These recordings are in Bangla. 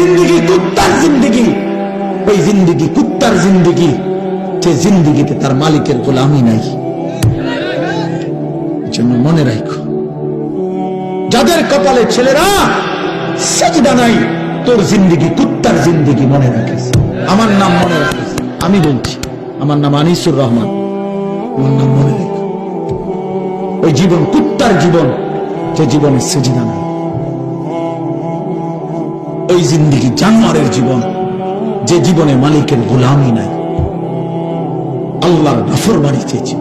জিন্দগি কুত্তার জিন্দগি। ওই জিন্দগি কুত্তার জিন্দগি। যে জিন্দগিতে তার মালিকের গোলামি নাই। জন্য মনে রাখো, যাদের কপালে ছেলেরা সেজদা নাই, তোর জিন্দগি কুত্তার জিন্দগি মনে রাখিস। আমার নাম মনে রাখিস। আমি বলছি, আমার নাম আনিসুর রহমান। আমার নাম মনে রেখো। ওই জীবন কুত্তার জীবন, যে জীবনে সেজদা নাই। ওই জিন্দগি জানোয়ারের জীবন, যে জীবনে মালিকের গোলামি নাই। আল্লাহর নাফর বাড়ি চেয়েছি।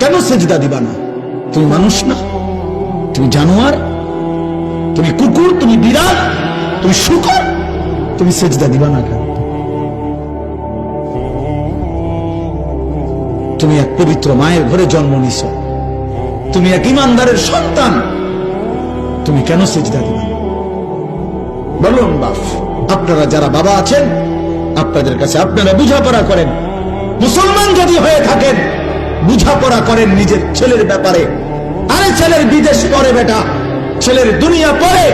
কেন সেজদা দিবা না? তুমি মানুষ না, তুমি জানোয়ার, তুমি কুকুর, তুমি বিড়াল, তুমি শুকর, তুমি সেজদা দিবা না কেন? তুমি এক পবিত্র মায়ের ঘরে জন্ম নিছ। তুমি এক ইমানদারের সন্তান। তুমি কেন সেজদা দিবা বলুন বাপ, আপনারা যারা বাবা আছেন, আপনাদের কাছে আপনারা বুঝাপড়া করেন। মুসলমান যদি হয়ে থাকেন, বুঝাপড়া করেন নিজের ছেলের ব্যাপারে। আরে ছেলের বিদেশ পরে বেটা, ছেলের দুনিয়া পরে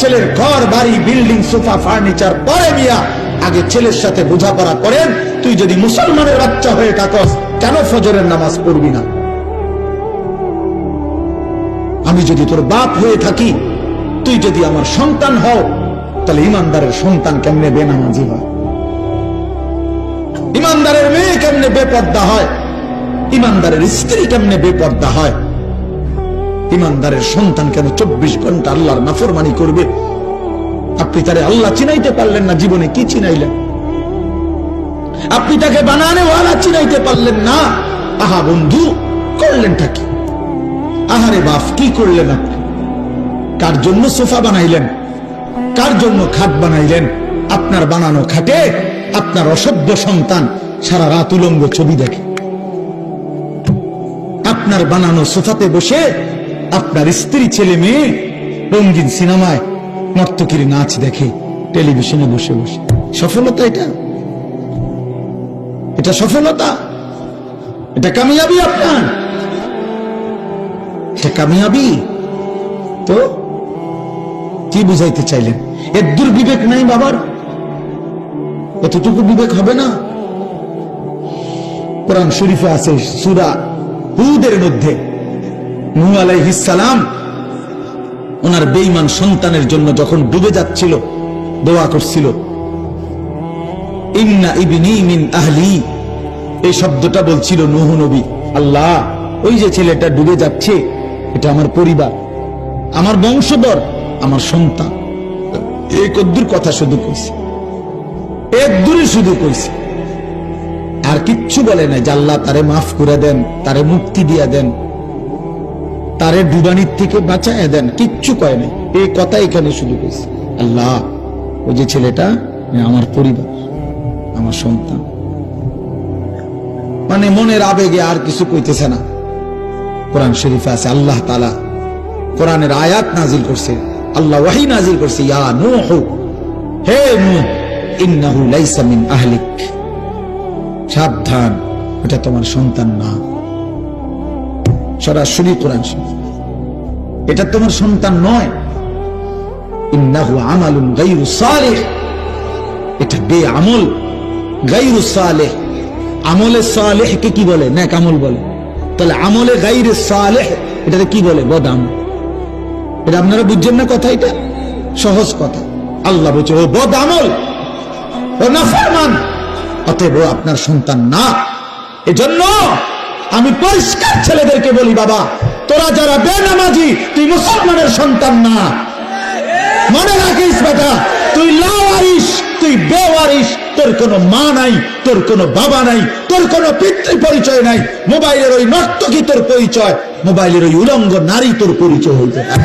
ছেলের ঘর, বাড়ি, বিল্ডিং, সোফা, ফার্নিচার পরে মিয়া। আগে ছেলের সাথে বোঝাপড়া করেন, তুই যদি মুসলমানের বাচ্চা হয়ে থাকস, কেন ফজরের নামাজ পড়বি না? আমি যদি তোর বাপ হয়ে থাকি, তুই যদি আমার সন্তান হও তাহলে ইমানদারের সন্তান কেমনে বেনামাজি হয়? ইমানদারের মেয়ে কেমনে বেপর্দা হয়? ইমানদারের স্ত্রী কেমনে বেপর্দা হয়? ইমানদারের সন্তান কেন চব্বিশ ঘণ্টা আল্লাহর নাফরমানি করবে? আপনি তারে আল্লাহ চিনাইতে পারলেন না, জীবনে কি চিনাইলেন? আপনি তাকে বানানে ওয়ালা চিনাইতে পারলেন না। আহা বন্ধু, করলেনটা কি? আহারে বাপ, কি করলেন আপনি? কার জন্য সোফা বানাইলেন? কার জন্য খাট বানাইলেন? আপনার বানানো খাটে আপনার অসভ্য সন্তান সারা রাত উলঙ্গ ছবি দেখে। আপনার বানানো সোফাতে বসে আপনার স্ত্রী, ছেলে, মেয়ে রঙিন সিনেমায় নর্তকীর নাচ দেখে টেলিভিশনে বসে বসে। সফলতা এটা? এটা সফলতা? এটা কামিয়াবি আপনার? এটা কামিয়াবি? তো কি বুঝাইতে চাইলেন? এর দুর্বিবেক নাই বাবার? এতটুকু বিবেক হবে না? কোরআন শরীফে আছে সুরা হুদের মধ্যে নূহ আলাইহিস সালাম ওনার বেঈমান সন্তানের জন্য যখন ডুবে যাচ্ছিল, দোয়া করছিল, ইন্না ইবনি মিন আহলি, এই শব্দটা বলছিল নূহ নবী, আল্লাহ, ওই যে ছেলেটা ডুবে যাচ্ছে, এটা আমার পরিবার, আমার বংশধর। আমার সন্তান। এই কদ্দুর কথা শুধু কইছে। এক দূরে শুধু কইছে। আর কিচ্ছু বলে নাই আল্লাহ তারে মাফ করে দেন, তারে মুক্তি দিয়া দেন, তারে ডুবানির থেকে বাঁচায় দেন, কিচ্ছু কয় নাই। এই কথা এখানে শুধু কইছে। আল্লাহ, ওই যে ছেলেটা আমার পরিবার, আমার সন্তান। মানে মনের আবেগে আর কিছু কইতেছে না। কোরআন শরীফে আছে, আল্লাহ তালা কোরআনের আয়াত নাজিল করছে। আল্লাহ ওয়াহি নাজিল করছে, ইয়া নূহ। হে নূহ, ইন্নাহু লাইসা মিন আহলিক। সাবধান, এটা তোমার সন্তান না। সরাসরি কোরআন এটা তোমার সন্তান নয়। ইন্নাহু আমালুন গায়রু সালিহ। এটা বে আমল গায়রু সালেহ। আমলে সালেহকে কি বলে? নেক আমল বলে। তাহলে আমলে গাইরে সালেহ, এটাকে কি বলে? বদ আমল এটা আপনারা বুঝছেন না কথা এটা? সহজ কথা। আল্লাহ বলছে, ও বদ আমল, ও নাফরমান, অতএব আপনার সন্তান না। এজন্য আমি পরিষ্কার ছেলেদেরকে বলি, বাবা, তোরা যারা বেনামাজি, তুই মুসলমানের সন্তান না। মনে রাখিস, বেটা, তুই লাওয়ারিস, তুই বেওয়ারিস তোর কোনো মা নাই, তোর কোনো বাবা নাই, তোর কোনো পিতৃ পরিচয় নাই মোবাইলের ওই নর্তকী তোর পরিচয়, মোবাইলের ওই উলঙ্গ নারী তোর পরিচয় হইতে পারে।